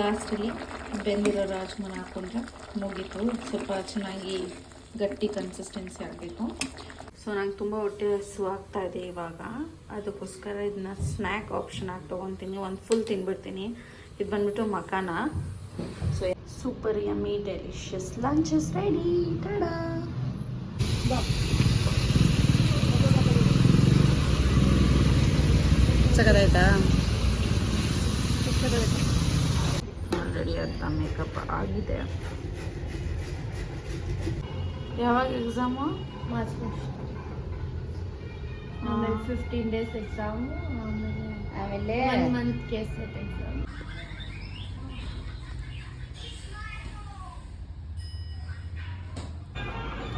ಲಾಸ್ಟಲ್ಲಿ ಬೆಂದಿರೋ ರಾಜ್ಮಾನ ಹಾಕ್ಕೊಂಡ್ರೆ ಮುಗೀತು. ಸ್ವಲ್ಪ ಚೆನ್ನಾಗಿ ಗಟ್ಟಿ ಕನ್ಸಿಸ್ಟೆನ್ಸಿ ಆಗಬೇಕು. ಸೊ ನಂಗೆ ತುಂಬ ಹೊಟ್ಟೆ ಹಸು ಆಗ್ತಾ ಇದೆ ಇವಾಗ. ಅದಕ್ಕೋಸ್ಕರ ಇದನ್ನ ಸ್ನ್ಯಾಕ್ ಆಪ್ಷನ್ ಆಗಿ ತೊಗೊತೀನಿ. ಒಂದು ಫುಲ್ ತಿನ್ಬಿಡ್ತೀನಿ. ಇದು ಬಂದ್ಬಿಟ್ಟು ಮಕಾನ. So super yummy delicious lunch is ready tada already ಅಂತ ಮೇಕಪ್ ಆಗಿದೆ. ಯಾವಾಗ ಎಕ್ಸಾಮು ಮಾರ್ಚ್ ಆಮೇಲೆ ಫಿಫ್ಟೀನ್ ಡೇಸ್ ಎಕ್ಸಾಮ್ ಆಮೇಲೆ ಆಮೇಲೆ ಒನ್ ಮಂತ್ ಕೇಸ್ ಎಕ್ಸಾಮ್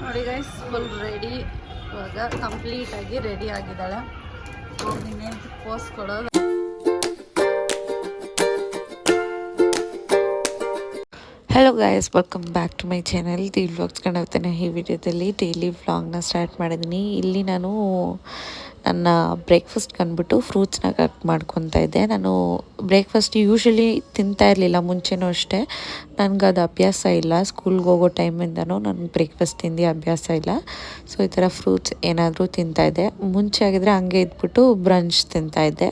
ನೋಡಿ ಗೈಸ್ ಫುಲ್ ರೆಡಿ ಇವಾಗ ಕಂಪ್ಲೀಟಾಗಿ ರೆಡಿ ಆಗಿದ್ದಾಳೆ. ಹೋಗಿನೇ ಪೋಸ್ ಕೊಡೋದು. Hello guys welcome back to my channel the vlogs ಕಾಣುತ್ತೇನೆ ಈ ವಿಡಿಯೋದಲ್ಲಿ ಡೈಲಿ ವ್ಲಾಗ್ನ ಸ್ಟಾರ್ಟ್ ಮಾಡಿದ್ದೀನಿ ಇಲ್ಲಿ ನಾನು ನನ್ನ ಬ್ರೇಕ್ಫಾಸ್ಟ್ ಕಂದ್ಬಿಟ್ಟು ಫ್ರೂಟ್ಸ್ನ ಕಟ್ ಮಾಡ್ಕೊತಾ ಇದ್ದೆ. ನಾನು ಬ್ರೇಕ್ಫಾಸ್ಟ್ ಯೂಶ್ವಲಿ ತಿಂತಾ ಇರಲಿಲ್ಲ, ಮುಂಚೆನೂ ಅಷ್ಟೇ. ನನಗೆ ಅದು ಅಭ್ಯಾಸ ಇಲ್ಲ. ಸ್ಕೂಲ್ಗೆ ಹೋಗೋ ಟೈಮಿಂದನೂ ನನಗೆ ಬ್ರೇಕ್ಫಾಸ್ಟ್ ತಿಂದು ಅಭ್ಯಾಸ ಇಲ್ಲ. ಸೊ ಈ ಥರ ಫ್ರೂಟ್ಸ್ ಏನಾದರೂ ತಿಂತಾಯಿದ್ದೆ ಮುಂಚೆ ಆಗಿದ್ರೆ ಹಂಗೆ ಇದ್ಬಿಟ್ಟು ಬ್ರಂಚ್ ತಿಂತಾಯಿದ್ದೆ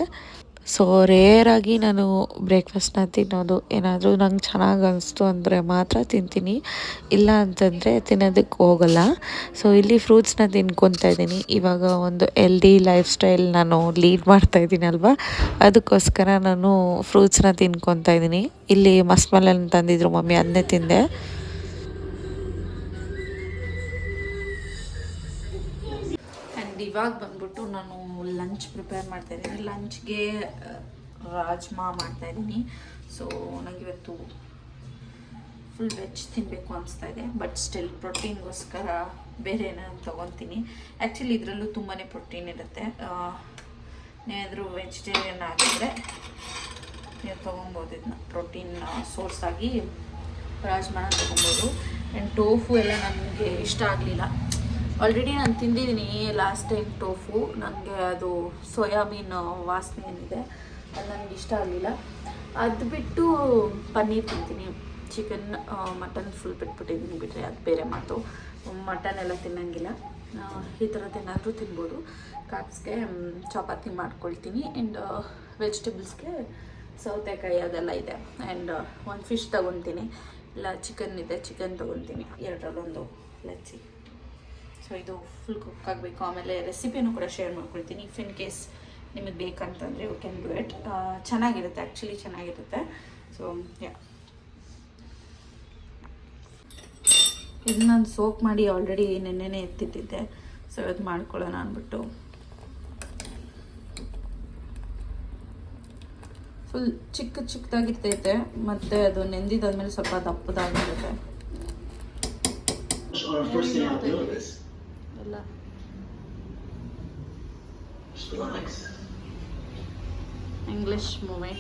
ಸೊ ರೇರಾಗಿ ನಾನು ಬ್ರೇಕ್ಫಾಸ್ಟ್ನ ತಿನ್ನೋದು. ಏನಾದರೂ ನಂಗೆ ಚೆನ್ನಾಗಿ ಅನಿಸ್ತು ಅಂದರೆ ಮಾತ್ರ ತಿಂತೀನಿ. ಇಲ್ಲ ಅಂತಂದರೆ ತಿನ್ನೋದಕ್ಕೆ ಹೋಗಲ್ಲ. ಸೊ ಇಲ್ಲಿ ಫ್ರೂಟ್ಸ್ನ ತಿನ್ಕೊತಾ ಇದ್ದೀನಿ. ಇವಾಗ ಒಂದು ಎಲ್ದಿ ಲೈಫ್ ಸ್ಟೈಲ್ ನಾನು ಲೀಡ್ ಮಾಡ್ತಾ ಇದ್ದೀನಲ್ವ ಅದಕ್ಕೋಸ್ಕರ ನಾನು ಫ್ರೂಟ್ಸ್ನ ತಿನ್ಕೊತಾ ಇದ್ದೀನಿ. ಇಲ್ಲಿ ಮಸ್ಮಲನ್ ತಂದಿದ್ರು ಮಮ್ಮಿ ಅದನ್ನೇ ತಿಂದೆ. ಇವಾಗ ಬಂದ್ಬಿಟ್ಟು ನಾನು ಲಂಚ್ ಪ್ರಿಪೇರ್ ಮಾಡ್ತಾ ಇದ್ದೀನಿ. ಲಂಚ್ಗೆ ರಾಜ್ಮಾ ಮಾಡ್ತಾ ಇದ್ದೀನಿ. ಸೊ ನನಗೆ ಇವತ್ತು ಫುಲ್ ವೆಜ್ ತಿನ್ನಬೇಕು ಅನಿಸ್ತಾ ಇದೆ. ಬಟ್ ಸ್ಟಿಲ್ ಪ್ರೋಟೀನ್ಗೋಸ್ಕರ ಬೇರೆ ಏನಾದ್ರು ತೊಗೊತೀನಿ. ಆ್ಯಕ್ಚುಲಿ ಇದರಲ್ಲೂ ತುಂಬಾ ಪ್ರೋಟೀನ್ ಇರುತ್ತೆ. ನೀವೇನಾದರೂ ವೆಜಿಟೇರಿಯನ್ ಆಗಿದ್ದರೆ ನೀವು ತೊಗೊಬೋದು ಇದನ್ನ ಪ್ರೋಟೀನ್ ಸೋರ್ಸ್ ಆಗಿ ರಾಜ್ಮಾನ ತೊಗೊಬೋದು. ಆ್ಯಂಡ್ ಟೋಫು ಎಲ್ಲ ನನಗೆ ಇಷ್ಟ ಆಗಲಿಲ್ಲ. ಆಲ್ರೆಡಿ ನಾನು ತಿಂದಿದ್ದೀನಿ ಲಾಸ್ಟ್ ಟೈಮ್ ಟೋಫು ನನಗೆ ಅದು ಸೋಯಾಬೀನ್ ವಾಸನೆ ಏನಿದೆ, ಅದು ನನಗೆ ಇಷ್ಟ ಆಗಲಿಲ್ಲ. ಅದು ಬಿಟ್ಟು ಪನ್ನೀರ್ ತಿಂತೀನಿ. ಚಿಕನ್ ಮಟನ್ ಫುಲ್ ಬಿಟ್ಬಿಟ್ಟಿದ್ದೀನಿ ಬಿಟ್ಟರೆ ಅದು ಬೇರೆ ಮಾತು. ಮಟನ್ ಎಲ್ಲ ತಿನ್ನಂಗಿಲ್ಲ. ಈ ಥರದ್ದು ಏನಾದರೂ ತಿನ್ಬೋದು. ಕಾಪ್ಸ್ಗೆ ಚಪಾತಿ ಮಾಡ್ಕೊಳ್ತೀನಿ. ಆ್ಯಂಡ್ ವೆಜಿಟೇಬಲ್ಸ್ಗೆ ಸೌತೆಕಾಯಿ ಅದೆಲ್ಲ ಇದೆ. ಆ್ಯಂಡ್ ಒಂದು ಫಿಶ್ ತೊಗೊತೀನಿ. ಇಲ್ಲ ಚಿಕನ್ ಇದೆ ಚಿಕನ್ ತೊಗೊತೀನಿ. ಎರಡರಲ್ಲೊಂದು ಲಚ್ಚಿ ಸೊ ಇದು ಫುಲ್ ಕುಕ್ ಆಗಬೇಕು, ಆಮೇಲೆ ರೆಸಿಪಿನೂ ಕೂಡ ಶೇರ್ ಮಾಡ್ಕೊಳ್ತೀನಿ. ಇಫ್ ಇನ್ ಕೇಸ್ ನಿಮಗೆ ಬೇಕಂತಂದರೆ ಯು ಕ್ಯಾನ್ ಡೂ ಇಟ್ ಚೆನ್ನಾಗಿರುತ್ತೆ ಆ್ಯಕ್ಚುಲಿ ಚೆನ್ನಾಗಿರುತ್ತೆ. ಸೊ ಯಾ ಇದು ನಾನು ಸೋಕ್ ಮಾಡಿ ಆಲ್ರೆಡಿ ನೆನ್ನೆನೇ ಎತ್ತಿದ್ದೆ ಸೊ ಇದು ಮಾಡ್ಕೊಳ್ಳೋಣ ಅಂದ್ಬಿಟ್ಟು ಫುಲ್ ಚಿಕ್ಕ ಚಿಕ್ಕದಾಗಿರ್ತೈತೆ, ಮತ್ತು ಅದು ನೆಂದಿದ್ದಾದ್ಮೇಲೆ ಸ್ವಲ್ಪ ದಪ್ಪದಾಗಿರುತ್ತೆ. ಎಲ್ಲ ಇಂಗ್ಲಿಷ್ ಮೂವಿ.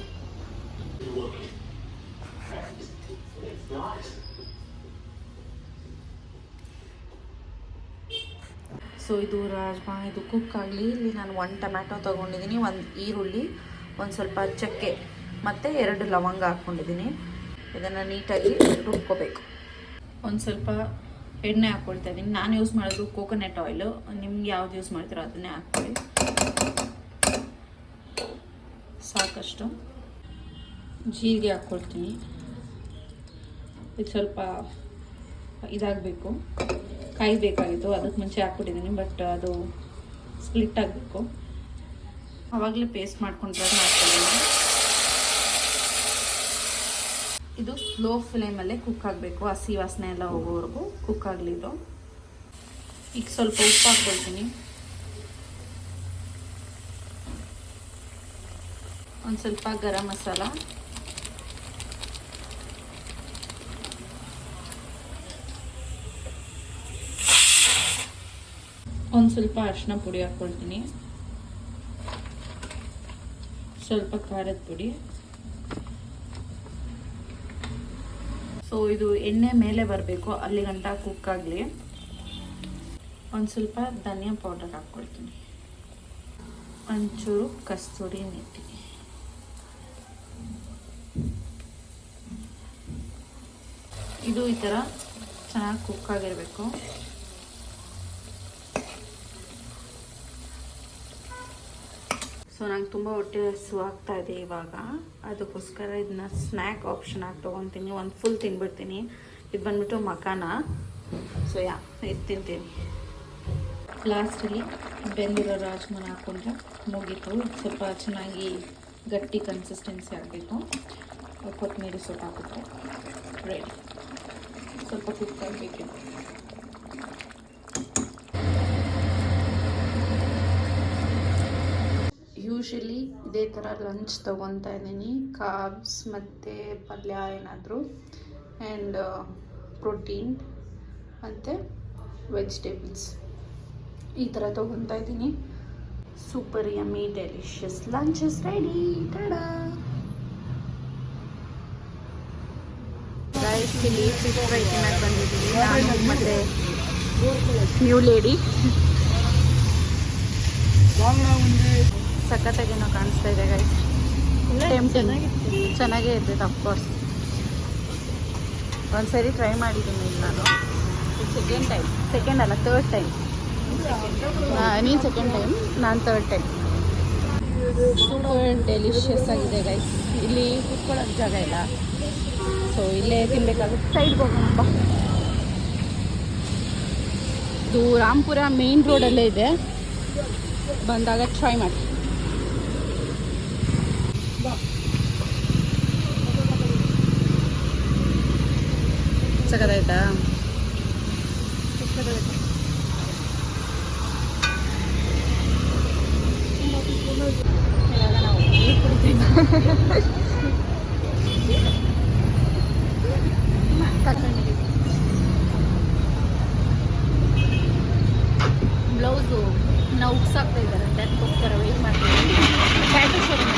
ಸೊ ಇದು ರಾಜ್ಮಾ ಇದು ಕುಕ್ ಆಗಲಿ. ಇಲ್ಲಿ ನಾನು ಒಂದು ಟೊಮ್ಯಾಟೊ ತೊಗೊಂಡಿದ್ದೀನಿ ಒಂದು ಈರುಳ್ಳಿ ಒಂದು ಸ್ವಲ್ಪ ಚಕ್ಕೆ ಮತ್ತು ಎರಡು ಲವಂಗ ಹಾಕ್ಕೊಂಡಿದ್ದೀನಿ. ಇದನ್ನು ನೀಟಾಗಿ ರುಬ್ಕೋಬೇಕು. ಒಂದು ಸ್ವಲ್ಪ ಎಣ್ಣೆ ಹಾಕ್ಕೊಳ್ತಾ ಇದ್ದೀನಿ ನಾನು ಯೂಸ್ ಮಾಡೋದು ಕೋಕೋನಟ್ ಆಯಿಲು ನಿಮ್ಗೆ ಯಾವ್ದು ಯೂಸ್ ಮಾಡ್ತೀರೋ ಅದನ್ನೇ ಹಾಕ್ಕೊಳ್ಳಿ. ಸಾಕಷ್ಟು. ಜೀರಿಗೆ ಹಾಕ್ಕೊಳ್ತೀನಿ ಇದು ಸ್ವಲ್ಪ ಇದಾಗಬೇಕು. ಕಾಯ್ಬೇಕಾಗಿತ್ತು. ಅದಕ್ಕೆ ಮುಂಚೆ ಹಾಕ್ಬಿಟ್ಟಿದ್ದೀನಿ ಬಟ್ ಅದು ಸ್ಪ್ಲಿಟ್ ಆಗಬೇಕು. ಆವಾಗಲೇ ಪೇಸ್ಟ್ ಮಾಡ್ಕೊಂಡ್ರೆ ಹಾಕ್ಕೊಂಡಿದ್ದೀನಿ ಇದು ಸ್ಲೋ ಫ್ಲೇಮಲ್ಲೇ ಕುಕ್ ಆಗಬೇಕು. ಹಸಿ ವಾಸನೆ ಎಲ್ಲ ಹೋಗೋವರೆಗೂ ಕುಕ್ ಆಗಲಿ ಇದು ಈಗ ಸ್ವಲ್ಪ ಉಪ್ಪು ಹಾಕ್ಕೊಳ್ತೀನಿ. ಒಂದು ಸ್ವಲ್ಪ ಗರಂ ಮಸಾಲ. ಒಂದು ಸ್ವಲ್ಪ ಅರಿಶಿನ ಪುಡಿ ಹಾಕ್ಕೊಳ್ತೀನಿ. ಸ್ವಲ್ಪ ಖಾರದ ಪುಡಿ. ಸೊ ಇದು ಎಣ್ಣೆ ಮೇಲೆ ಬರಬೇಕು, ಅಲ್ಲಿ ಗಂಟ ಆಗಲಿ. ಒಂದು ಸ್ವಲ್ಪ ಧನಿಯಾ ಪೌಡರ್ ಹಾಕ್ಕೊಳ್ತೀನಿ. ಒಂಚೂರು ಕಸ್ತೂರಿ ನೆಟ್ಟಿ ಇದು ಈ ಥರ ಚೆನ್ನಾಗಿ ಕುಕ್ ಆಗಿರಬೇಕು. ಸೊ ನಂಗೆ ತುಂಬ ಹೊಟ್ಟೆ ಹಸು ಆಗ್ತಾ ಇದೆ ಇವಾಗ. ಅದಕ್ಕೋಸ್ಕರ ಇದನ್ನ ಸ್ನ್ಯಾಕ್ ಆಪ್ಷನ್ ಆಗಿ ತೊಗೊತೀನಿ. ಒಂದು ಫುಲ್ ತಿನ್ಬಿಡ್ತೀನಿ. ಇದು ಬಂದ್ಬಿಟ್ಟು ಮಕಾನ ಸೊ ಯಾ ಇದು ತಿಂತೀನಿ. ಲಾಸ್ಟಲ್ಲಿ ಬೆಂದಿರೋ ರಾಜ್ಮನ್ ಹಾಕೊಂಡ್ರೆ ಮುಗೀತು. ಸ್ವಲ್ಪ ಚೆನ್ನಾಗಿ ಗಟ್ಟಿ ಕನ್ಸಿಸ್ಟೆನ್ಸಿ ಆಗಬೇಕು. ಕೊತ್ತಂಬರಿ ಸೊಪ್ಪು ಹಾಕಿದ್ರೆ ರೆಡಿ ಸ್ವಲ್ಪ ಕುಕ್ ಆಗಬೇಕಿತ್ತು ಯೂಶಲಿ ಇದೇ ಥರ ಲಂಚ್ ತೊಗೊತಾ ಇದ್ದೀನಿ. ಕಾಬ್ಸ್ ಮತ್ತು ಪಲ್ಯ ಏನಾದರೂ ಆ್ಯಂಡ್ ಪ್ರೋಟೀನ್ ಮತ್ತು ವೆಜಿಟೇಬಲ್ಸ್ ಈ ಥರ ತೊಗೊತಾ ಇದ್ದೀನಿ. Super yummy delicious lunch is ready tada ಇಲ್ಲಿ ಫಿಶ್ ಫ್ರೈ ತಿನ್ನಕ್ಕೆ ಬಂದಿದ್ದೀವಿ ನಾನು ಮತ್ತೆ ನ್ಯೂ ಲೇಡಿ ಸಖತ್ತಾಗೇನೋ ಕಾಣಿಸ್ತಾ ಇದೆ ಗೈಸ್ ಚೆನ್ನಾಗೇ ಇರ್ತೈತೆ ಅಫ್ಕೋರ್ಸ್ ಒಂದ್ಸರಿ ಟ್ರೈ ಮಾಡಿದ್ದೀನಿ ನಾನು. ಸೆಕೆಂಡ್ ಟೈಮ್ ಸೆಕೆಂಡ್ ಅಲ್ಲ ತರ್ಡ್ ಟೈಮ್ ನೀನು ಸೆಕೆಂಡ್ ಟೈಮ್ ನಾನು ತರ್ಡ್ ಟೈಮ್ ಸೂಪರ್ ಡೆಲಿಷಿಯಸ್ ಆಗಿದೆ ಗೈಸ್ ಇಲ್ಲಿ ಕುತ್ಕೊಳ್ಳೋಕೆ ಜಾಗ ಇಲ್ಲ. ಸೊ ಇಲ್ಲೇ ತಿನ್ಬೇಕಾಗುತ್ತೆ. ಸೈಡ್ಗೆ ಹೋಗೋಣಪ್ಪ ಇದು ರಾಮ್ಪುರ ಮೇನ್ ರೋಡಲ್ಲೇ ಇದೆ. ಬಂದಾಗ ಟ್ರೈ ಮಾಡಿ. ಸಕ್ಕತ್ತಾಯ್ತಾ ಇವಾಗ ನಾವು ನೀರು ಕುಡಿತೀವಿ ಬ್ಲೌಸು ನಾವು ಉಗ್ಸಾಕ್ತಾ ಇದ್ದಾರೆ ಅದಕ್ಕೋಸ್ಕರ ವೆಯ್ಟ್ ಮಾಡ್ತೀವಿ ಟ್ಯಾಟೂ ಶೋರೂಮ್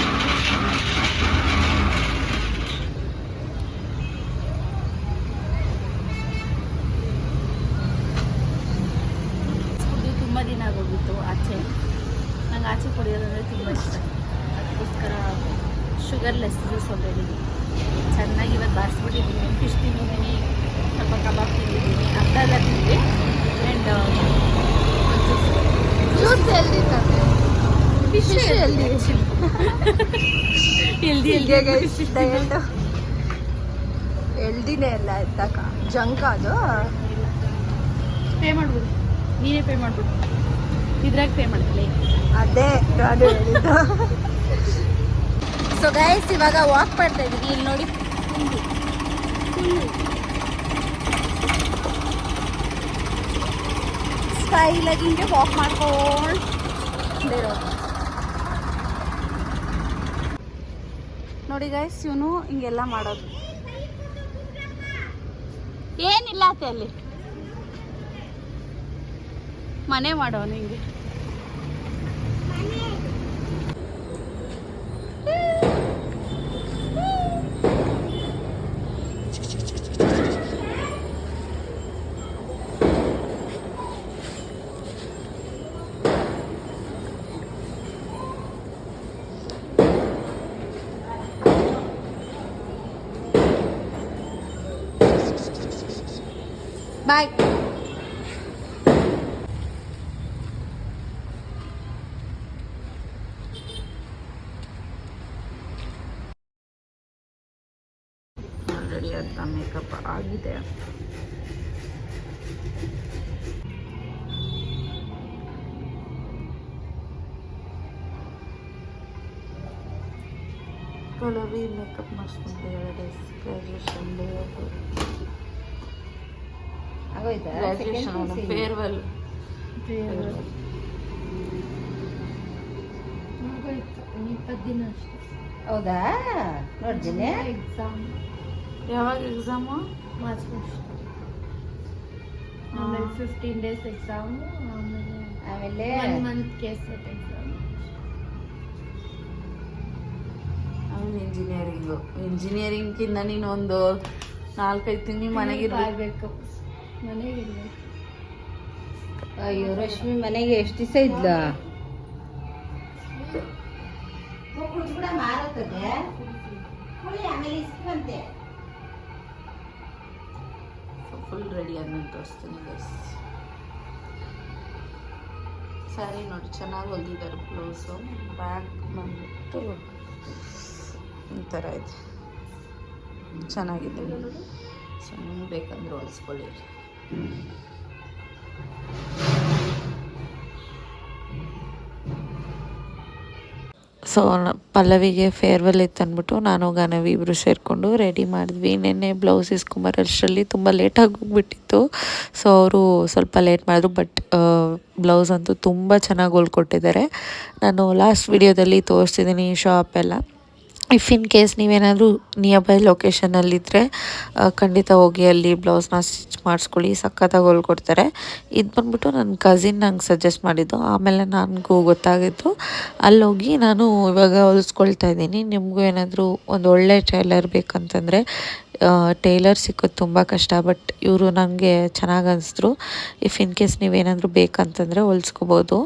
ಕುಡಿದು ತುಂಬ ದಿನ ಆಗೋಗಿತ್ತು ಆಚೆ ನಂಗೆ ಆಚೆ ಕುಡಿಯೋದಂದರೆ ತುಂಬ ಇಷ್ಟ ಅದಕ್ಕೋಸ್ಕರ ಶುಗರ್ಲೆಸ್ ಜ್ಯೂಸ್ ಹೊಂದಿದ್ದೀನಿ ಚೆನ್ನಾಗಿ ಇವತ್ತು ಬಾರಿಸ್ಬಿಟ್ಟಿದ್ದೀನಿ ಫಿಶ್ ತಿಂದಿದ್ದೀನಿ ಸ್ವಲ್ಪ ಕಬಾಬ್ ತಿಂದಿದ್ದೀನಿ ಅರ್ಧ ಎಲ್ಲ ತಿಂದಿದ್ದೆ and juice healthy fish healthy healthy healthy ಎಲ್ದಿನೇ ಎಲ್ಲ ಎತ್ತಕ ಜಂಕ್ ಅದು ಪೇ ಮಾಡ್ಬೋದು ನೀನೇ ಪೇ ಮಾಡ್ಬೋದು ಇದ್ರಾಗ ಪೇ ಮಾಡ್ತೀನಿ ಅದೇ ನಾನು ಹೇಳಿದ್ದು ಸೊ ಗೈಸ್ ಇವಾಗ ವಾಕ್ ಮಾಡ್ತಾ ಇದ್ದೀನಿ ಇಲ್ಲಿ ನೋಡಿ ಸ್ಟೈಲಾಗಿ ಹಿಂಗೆ ವಾಕ್ ಮಾಡ್ಕೊಂಡು ನೋಡಿ ಗೈಸ್ ಇವನು ಹಿಂಗೆಲ್ಲ ಮಾಡೋದು. ಏನಿಲ್ಲ ಅತ್ತೆ ಅಲ್ಲಿ. ಮನೆ ಮಾಡೋನು ಹಿಂಗೆ. ಬಾಯ್ ಆಲ್ರೆಡಿ ಅರ್ಧ ಮೇಕಪ್ ಆಗಿದೆ ಪಲ್ಲವಿ ಮೇಕಪ್ ಮಾಡಿಸ್ಕೊಂಡಿದ್ದಾಳೆ ಗ್ರ್ಯಾಜುಯೇಷನ್ ಫೇರ್ವೆಲ್ ಇಪ್ಪತ್ತು ದಿನ ಅಷ್ಟೇ. ಹೌದಾ? ನೋಡ್ತೀನಿ. ಎಕ್ಸಾಮ್ ಯಾವಾಗ ಎಕ್ಸಾಮು ಮಾರ್ಚ್ ಫಸ್ಟ್ ಆಮೇಲೆ ಫಿಫ್ಟೀನ್ ಡೇಸ್ ಎಕ್ಸಾಮ್ ಆಮೇಲೆ ಆಮೇಲೆ ಒನ್ ಮಂತ್ ಕೇಸ್ ಎಕ್ಸಾಮ್ ಆಮೇಲೆ ಇಂಜಿನಿಯರಿಂಗು ಇಂಜಿನಿಯರಿಂಗ್ಕಿಂತ ನೀನು ಒಂದು ನಾಲ್ಕೈದು ತಿಂಗಳು ಮನೆಗೆ ಕಾಯ್ಬೇಕು ಮನೆಗಿರ್ಬೇಕು ಅಯ್ಯೋ ರಶ್ಮಿ ಮನೆಗೆ ಎಷ್ಟು ದಿವಸ ಇದ್ಲ? ಫುಲ್ ರೆಡಿ ನಾನು ತೋರಿಸ್ತೀನಿ ಗೈಸ್ ಸ್ಯಾರಿ ನೋಡಿ ಚೆನ್ನಾಗಿ ಹೊಲ್ದಿದ್ದಾರೆ ಬ್ಲೌಸು ಬ್ಯಾಕ್ ಬಂದ್ಬಿಟ್ಟು ಈ ಥರ ಇದೆ. ಚೆನ್ನಾಗಿದೆ. ಸೊ ನಿಮ್ಗೆ ಬೇಕಂದ್ರೆ ಹೊಲಿಸ್ಕೊಳ್ಳಿ. ಸೊ ಪಲ್ಲವಿಗೆ ಫೇರ್ವೆಲ್ ಇತ್ತು ಅಂದ್ಬಿಟ್ಟು ನಾನು ಗಾನವಿ ಇಬ್ಬರು ಸೇರಿಕೊಂಡು ರೆಡಿ ಮಾಡಿದ್ವಿ. ನಿನ್ನೆ ಬ್ಲೌಸ್ ಇಸ್ಕೊಂಬರೋಷ್ಟರಲ್ಲಿ ತುಂಬ ಲೇಟಾಗಿ ಹೋಗ್ಬಿಟ್ಟಿತ್ತು. ಸೊ ಅವರು ಸ್ವಲ್ಪ ಲೇಟ್ ಮಾಡಿದ್ರು ಬಟ್ ಬ್ಲೌಸ್ ಅಂತೂ ತುಂಬ ಚೆನ್ನಾಗಿ ಹೊಲ್ಕೊಟ್ಟಿದ್ದಾರೆ. ನಾನು ಲಾಸ್ಟ್ ವಿಡಿಯೋದಲ್ಲಿ ತೋರಿಸ್ತಿದ್ದೀನಿ ಶಾಪ್ ಎಲ್ಲ. ಇಫ್ ಇನ್ ಕೇಸ್ ನೀವೇನಾದರೂ ನಿಯರ್ ಬೈ ಲೊಕೇಶನಲ್ಲಿದ್ದರೆ ಖಂಡಿತ ಹೋಗಿ ಅಲ್ಲಿ ಬ್ಲೌಸ್ನ ಸ್ಟಿಚ್ ಮಾಡಿಸ್ಕೊಳ್ಳಿ, ಸಖತ್ತಾಗಿ ಹೊಲ್ಕೊಡ್ತಾರೆ ಇದು ಬಂದ್ಬಿಟ್ಟು ನನ್ನ ಕಸಿನ್ ನಂಗೆ ಸಜೆಸ್ಟ್ ಮಾಡಿದ್ದು. ಆಮೇಲೆ ನನಗೂ ಗೊತ್ತಾಗಿತ್ತು ಅಲ್ಲೋಗಿ ನಾನು ಇವಾಗ ಹೊಲಿಸ್ಕೊಳ್ತಾ ಇದ್ದೀನಿ. ನಿಮಗೂ ಏನಾದರೂ ಒಂದು ಒಳ್ಳೆ ಟೈಲರ್ ಬೇಕಂತಂದರೆ ಟೈಲರ್ ಸಿಕ್ಕೋದು ತುಂಬ ಕಷ್ಟ ಬಟ್ ಇವರು ನನಗೆ ಚೆನ್ನಾಗಿ ಅನಿಸಿದ್ರು. ಇಫ್ ಇನ್ ಕೇಸ್ ನೀವೇನಾದರೂ ಬೇಕಂತಂದರೆ ಹೊಲ್ಸ್ಕೊಬೋದು.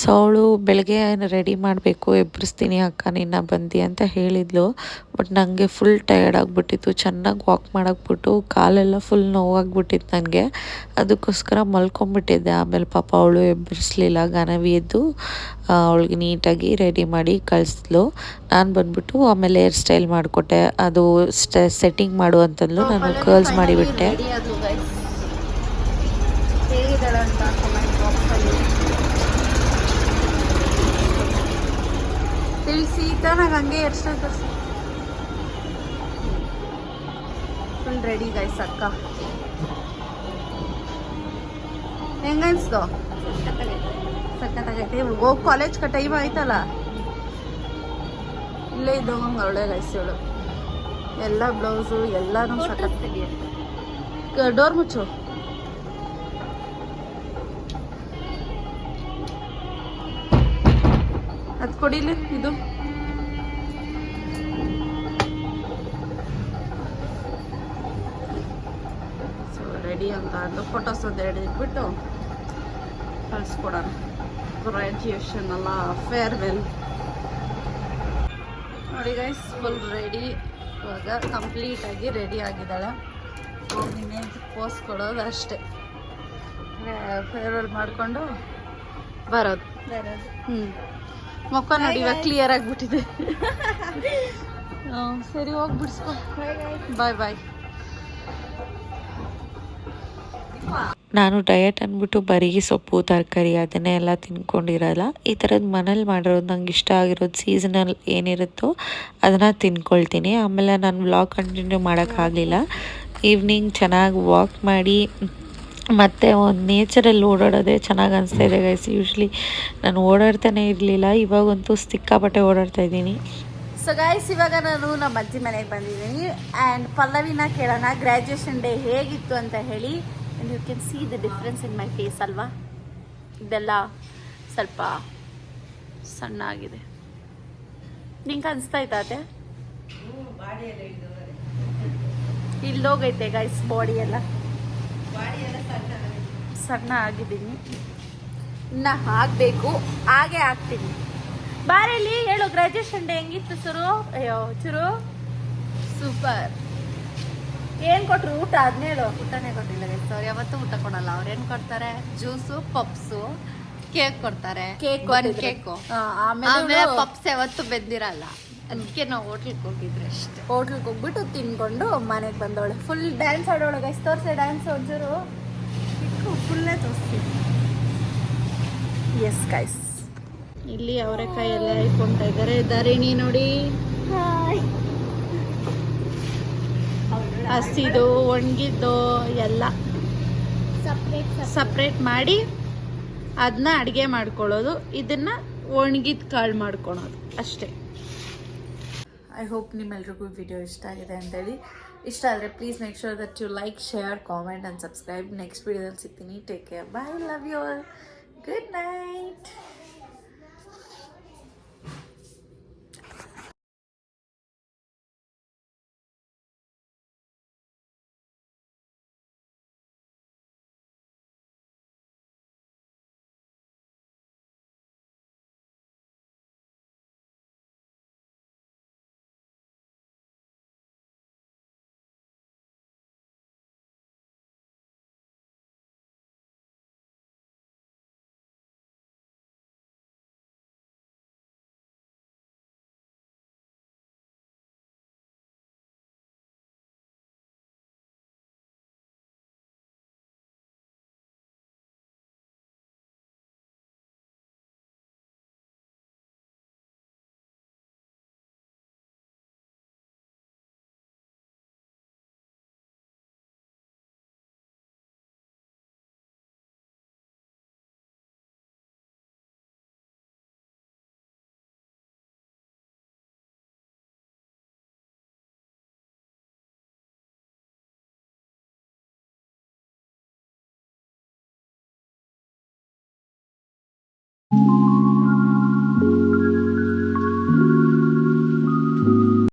ಸೊ ಅವಳು ಬೆಳಗ್ಗೆ ರೆಡಿ ಮಾಡಬೇಕು ಎಬ್ಬರಿಸ್ತೀನಿ ಅಕ್ಕ, ನಿನ್ನ ಬಂದು ಅಂತ ಹೇಳಿದ್ಲು. ಬಟ್ ನನಗೆ ಫುಲ್ ಟಯರ್ಡ್ ಆಗಿಬಿಟ್ಟಿತ್ತು. ಚೆನ್ನಾಗಿ ವಾಕ್ ಮಾಡಾಕ್ಬಿಟ್ಟು ಕಾಲೆಲ್ಲ ಫುಲ್ ನೋವಾಗ್ಬಿಟ್ಟಿತ್ತು ನನಗೆ ಅದಕ್ಕೋಸ್ಕರ ಮಲ್ಕೊಂಬಿಟ್ಟಿದ್ದೆ. ಆಮೇಲೆ ಪಾಪ ಅವಳು ಎಬ್ಬರಿಸ್ಲಿಲ್ಲ ಗನವಿ ಎದ್ದು ಅವಳಿಗೆ ನೀಟಾಗಿ ರೆಡಿ ಮಾಡಿ ಕಳಿಸ್ಲು ನಾನು ಬಂದ್ಬಿಟ್ಟು ಆಮೇಲೆ ಹೇರ್ ಸ್ಟೈಲ್ ಮಾಡಿಕೊಟ್ಟೆ. ಅದು ಸ್ಟ ಸೆಟ್ಟಿಂಗ್ ಮಾಡು ನಾನು ಕರ್ಲ್ಸ್ ಮಾಡಿಬಿಟ್ಟೆ ರೆಡಿ ಆದ್ಲು ಗೈಸ್ ಹೇಗಿದ್ದಾಳೆ ಅಂತ ಕಮೆಂಟ್ ಬಾಕ್ಸಲ್ಲಿ ತಿಳಿಸಿ ತಾನಾಗ ಹಂಗೆ ಎಷ್ಟು ತರಿಸಿ ಫುಲ್ ರೆಡಿ ಗೈಸ್ ಅಕ್ಕ. ಹೆಂಗನ್ಸ್ತು ಸಕ್ಕತ್ತಾಗೈತೆ ಹೋಗಿ ಕಾಲೇಜ್ ಕ ಟೈಮ್ ಆಯ್ತಲ್ಲ. ಇಲ್ಲೇ ಇದ್ದೋಗಂಗೆ ಒಳ್ಳೆ ಗೈಸ್ ಇವಳು. ಎಲ್ಲ ಬ್ಲೌಸು ಎಲ್ಲನೂ ಸಖತ್. ಡೋರ್ ಮುಚ್ಚು. ಕೊಡಿಲಿ ಇದು? ಸೊ ರೆಡಿ ಅಂತ ಅದು ಫೋಟೋಸ್ ಅದು ಎರಡು ಇಟ್ಬಿಟ್ಟು ಕಳಿಸ್ಕೊಡೋಣ. ಗ್ರ್ಯಾಜುಯೇಷನ್ ಅಲ್ಲ ಫೇರ್ವೆಲ್ ನೋಡಿ ಗೈಸ್ ಫುಲ್ ರೆಡಿ ಇವಾಗ ಕಂಪ್ಲೀಟಾಗಿ ರೆಡಿ ಆಗಿದ್ದಾಳೆ. ಸೊ ಇನ್ನೇನು ಪೋಸ್ ಕೊಡೋದು ಅಷ್ಟೇ. ಫೇರ್ವೆಲ್ ಮಾಡಿಕೊಂಡು ಬರೋದು. ಬರೋದು. ಹ್ಞೂ ಮುಖ ನೋಡಿ ಇವಾಗ ಕ್ಲಿಯರ್ ಆಗಿಬಿಟ್ಟಿದೆ. ಸರಿ ಹೋಗಿ ಬಿಡಿಸ್ಕೊ. ಬಾಯ್ ಬಾಯ್ ನಾನು ಡಯಟ್ ಅಂದ್ಬಿಟ್ಟು ಬರೀ ಸೊಪ್ಪು ತರಕಾರಿ ಅದನ್ನೇ ಎಲ್ಲ ತಿನ್ಕೊಂಡಿರಲ್ಲ ಈ ಥರದ್ದು ಮನೇಲಿ ಮಾಡಿರೋದು ನಂಗೆ ಇಷ್ಟ ಆಗಿರೋದು ಸೀಸನಲ್ ಏನಿರುತ್ತೋ ಅದನ್ನು ತಿನ್ಕೊಳ್ತೀನಿ. ಆಮೇಲೆ ನಾನು ವ್ಲಾಗ್ ಕಂಟಿನ್ಯೂ ಮಾಡೋಕ್ಕಾಗಲಿಲ್ಲ ಈವ್ನಿಂಗ್ ಚೆನ್ನಾಗಿ ವಾಕ್ ಮಾಡಿ ಮತ್ತು ಒಂದು ನೇಚರಲ್ಲಿ ಓಡಾಡೋದೇ ಚೆನ್ನಾಗಿ ಅನಿಸ್ತಾ ಇದೆ ಗೈಸ್ ಯೂಶ್ವಲಿ ನಾನು ಓಡಾಡ್ತಾನೆ ಇರಲಿಲ್ಲ, ಇವಾಗಂತೂ ಸಿಕ್ಕಾಪಟ್ಟೆ ಓಡಾಡ್ತಾ ಇದ್ದೀನಿ. ಸೊ ಗೈಸ್ ಇವಾಗ ನಾನು ನಮ್ಮ ಅಜ್ಜಿ ಮನೆಗೆ ಬಂದಿದ್ದೀನಿ. ಆ್ಯಂಡ್ ಪಲ್ಲವಿನ ಕೇಳೋಣ ಗ್ರ್ಯಾಜುಯೇಷನ್ ಡೇ ಹೇಗಿತ್ತು ಅಂತ ಹೇಳಿ. You can see the difference in my face ಅಲ್ವಾ? ಇದೆಲ್ಲ ಸ್ವಲ್ಪ ಸಣ್ಣ ಆಗಿದೆ ನಿಂಗೆ ಅನಿಸ್ತಾ ಇದ್ದಾತೆ ಇಲ್ಲೋಗೈತೆ ಗೈಸ್ ಬಾಡಿ ಎಲ್ಲ. ಸಣ್ಣ ಆಗಿದ್ದೀನಿ. ಇನ್ನ ಆಗಬೇಕು. ಹಾಗೆ ಆಗ್ತೀನಿ. ಬಾರೇಲಿ ಹೇಳು ಗ್ರಾಜುಯೇಷನ್ ಡೇ ಹೆಂಗಿತ್ತು ಸುರು? ಅಯ್ಯೋ ಚುರು. ಸೂಪರ್. ಏನ್ ಕೊಟ್ರು? ಊಟ? ಅದನ್ನ ಹೇಳು ಊಟನೇ ಕೊಟ್ಟಿಲ್ಲ ಅವ್ರು ಯಾವತ್ತೂ ಊಟ ಕೊಡಲ್ಲ. ಅವ್ರು ಏನು ಕೊಡ್ತಾರೆ? ಜ್ಯೂಸು ಪಪ್ಸು ಕೇಕ್ ಕೊಡ್ತಾರೆ. ಕೇಕ್ ಕೇಕು ಆಮೇಲೆ ಆಮೇಲೆ ಪಪ್ಸ್ ಯಾವತ್ತು ಬೆಂದಿರಲ್ಲ. ಅದಕ್ಕೆ ನಾವು ಹೋಟ್ಲಿಗೆ ಹೋಗಿದ್ರೆ ಅಷ್ಟೇ. ಹೋಟ್ಲಿಗೆ ಹೋಗ್ಬಿಟ್ಟು ತಿನ್ಕೊಂಡು ಮನೆಗೆ ಬಂದವಳೆ. ಫುಲ್ ಡ್ಯಾನ್ಸ್ ಆಡೋಳು ಗೈಸ್ ತೋರಿಸೆ ಡ್ಯಾನ್ಸ್ ಒಂಚೂರು. ಫುಲ್ಲೇ ತೋರಿಸ್ತೀನಿ ಎಸ್ ಗೈಸ್ ಇಲ್ಲಿ ಅವರೆಕಾಯಿ ಎಲ್ಲ ಇಟ್ಕೊಳ್ತಾ ಇದ್ದಾರೆ ಧರಣಿ ನೋಡಿ. ಹಸಿದು ಒಣಗಿದ್ದು ಎಲ್ಲ. ಸಪ್ರೇಟ್ ಮಾಡಿ ಅದನ್ನ ಅಡುಗೆ ಮಾಡ್ಕೊಳ್ಳೋದು. ಇದನ್ನ ಒಣಗಿದ ಕಾಳು ಮಾಡ್ಕೊಳೋದು. ಅಷ್ಟೇ. ಐ ಹೋಪ್ ನಿಮ್ಮೆಲ್ರಿಗೂ ವಿಡಿಯೋ ಇಷ್ಟ ಆಗಿದೆ ಅಂತೇಳಿ. ಇಷ್ಟ ಆದರೆ please make sure that you like share comment and subscribe next ವಿಡಿಯೋದಲ್ಲಿ ಸಿಗ್ತೀನಿ. Take care bye love you good night